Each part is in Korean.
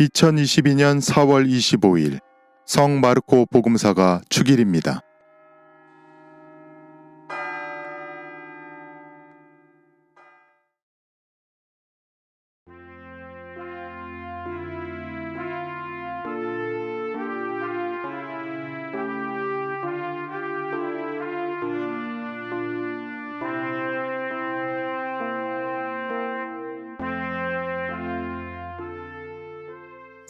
2022년 4월 25일 성 마르코 복음사가 축일입니다.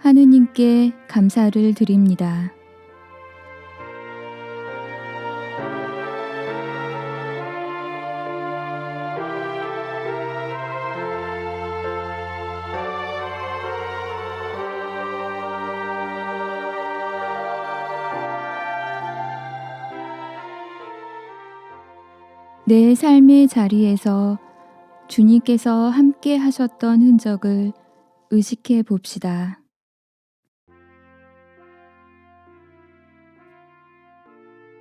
하느님께 감사를 드립니다. 내 삶의 자리에서 주님께서 함께 하셨던 흔적을 의식해 봅시다.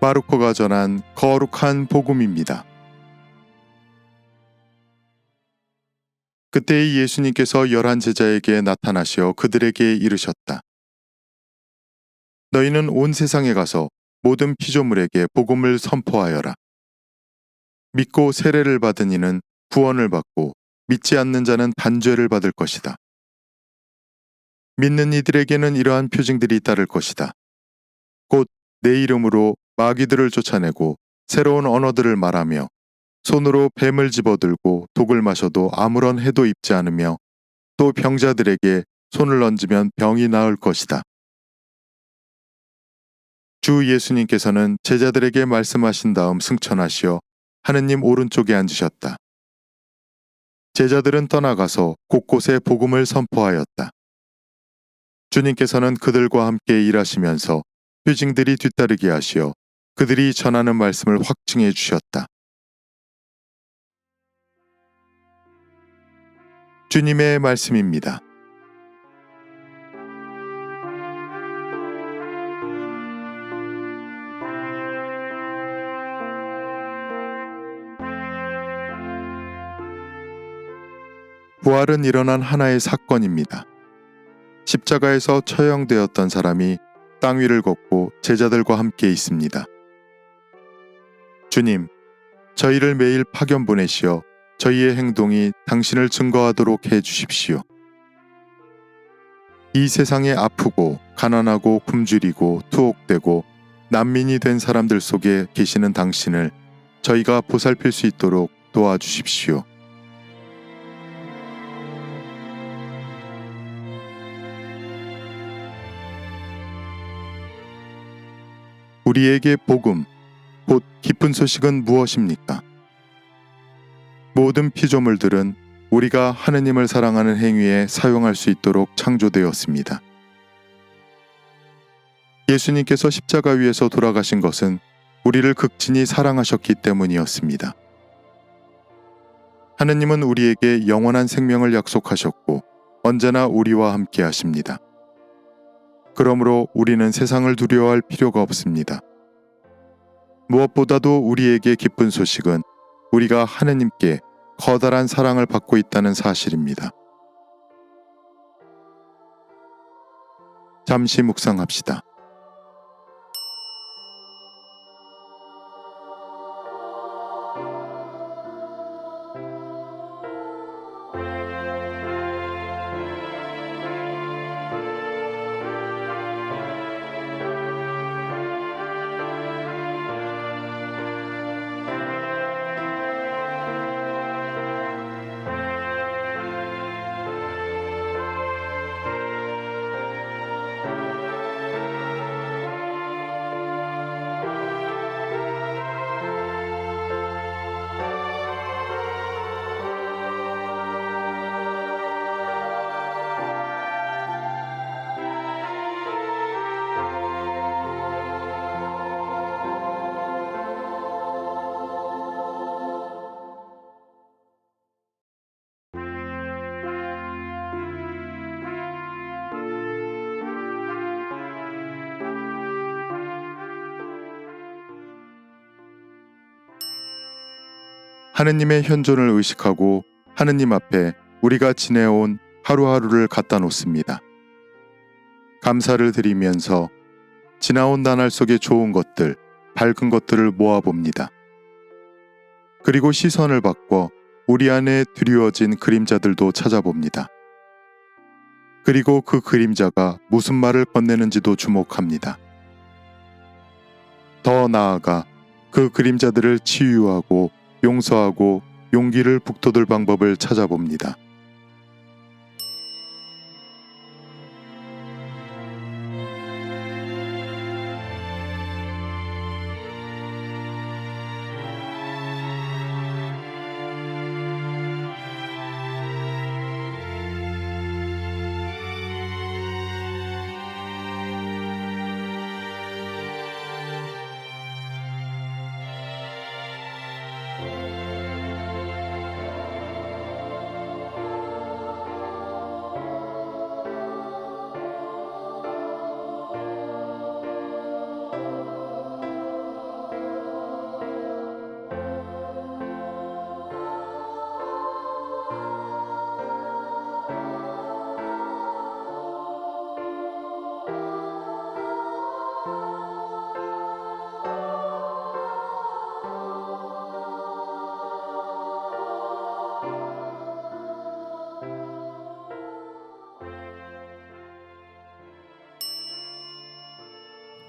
마르코가 전한 거룩한 복음입니다. 그때 예수님께서 열한 제자에게 나타나시어 그들에게 이르셨다. 너희는 온 세상에 가서 모든 피조물에게 복음을 선포하여라. 믿고 세례를 받은 이는 구원을 받고 믿지 않는 자는 단죄를 받을 것이다. 믿는 이들에게는 이러한 표징들이 따를 것이다. 곧 내 이름으로 마귀들을 쫓아내고 새로운 언어들을 말하며 손으로 뱀을 집어들고 독을 마셔도 아무런 해도 입지 않으며 또 병자들에게 손을 얹으면 병이 나을 것이다. 주 예수님께서는 제자들에게 말씀하신 다음 승천하시어 하느님 오른쪽에 앉으셨다. 제자들은 떠나가서 곳곳에 복음을 선포하였다. 주님께서는 그들과 함께 일하시면서 표징들이 뒤따르게 하시어 그들이 전하는 말씀을 확증해 주셨다. 주님의 말씀입니다. 부활은 일어난 하나의 사건입니다. 십자가에서 처형되었던 사람이 땅 위를 걷고 제자들과 함께 있습니다. 주님, 저희를 매일 파견 보내시어 저희의 행동이 당신을 증거하도록 해 주십시오. 이 세상에 아프고 가난하고 굶주리고 투옥되고 난민이 된 사람들 속에 계시는 당신을 저희가 보살필 수 있도록 도와주십시오. 우리에게 복음, 곧 기쁜 소식은 무엇입니까? 모든 피조물들은 우리가 하느님을 사랑하는 행위에 사용할 수 있도록 창조되었습니다. 예수님께서 십자가 위에서 돌아가신 것은 우리를 극진히 사랑하셨기 때문이었습니다. 하느님은 우리에게 영원한 생명을 약속하셨고 언제나 우리와 함께 하십니다. 그러므로 우리는 세상을 두려워할 필요가 없습니다. 무엇보다도 우리에게 기쁜 소식은 우리가 하느님께 커다란 사랑을 받고 있다는 사실입니다. 잠시 묵상합시다. 하느님의 현존을 의식하고 하느님 앞에 우리가 지내온 하루하루를 갖다 놓습니다. 감사를 드리면서 지나온 나날 속의 좋은 것들, 밝은 것들을 모아봅니다. 그리고 시선을 바꿔 우리 안에 드리워진 그림자들도 찾아봅니다. 그리고 그 그림자가 무슨 말을 건네는지도 주목합니다. 더 나아가 그 그림자들을 치유하고 용서하고 용기를 북돋을 방법을 찾아봅니다.